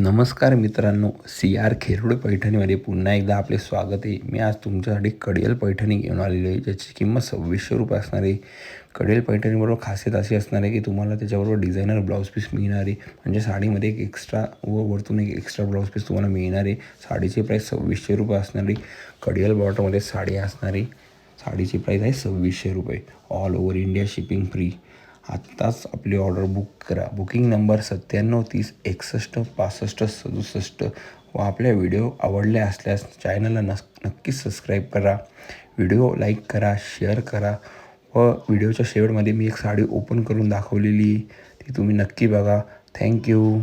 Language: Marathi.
नमस्कार मित्रांनो सी आर खेरुड पैठणीमध्ये पुन्हा एकदा आपले स्वागत आहे. मी आज तुमच्यासाठी कडियल पैठणी घेऊन आलेलो आहे ज्याची किंमत सव्वीसशे रुपये असणार आहे. कडियल पैठणीबरोबर खासियत अशी असणार आहे की तुम्हाला त्याच्याबरोबर डिझायनर ब्लाऊज पीस मिळणार आहे. म्हणजे साडीमध्ये एक एक्स्ट्रा व वरतून एक एक्स्ट्रा ब्लाऊज पीस तुम्हाला मिळणार आहे. साडीची प्राईस सव्वीसशे रुपये असणार आहे. कडियल बॉटममध्ये साडी असणार आहे. साडीची प्राईस आहे सव्वीसशे रुपये. All over India shipping free आत्ताच आपली ऑर्डर बुक करा. बुकिंग नंबर सत्त्याण्णव तीस एकसष्ट पासष्ट सदुसष्ट व आपल्या व्हिडिओ आवडले असल्यास चॅनलला नस नक्कीच सबस्क्राईब करा. व्हिडिओ लाईक करा शेअर करा व व्हिडिओच्या शेवटमध्ये मी एक साडी ओपन करून दाखवलेली. ती तुम्ही नक्की बघा. थँक्यू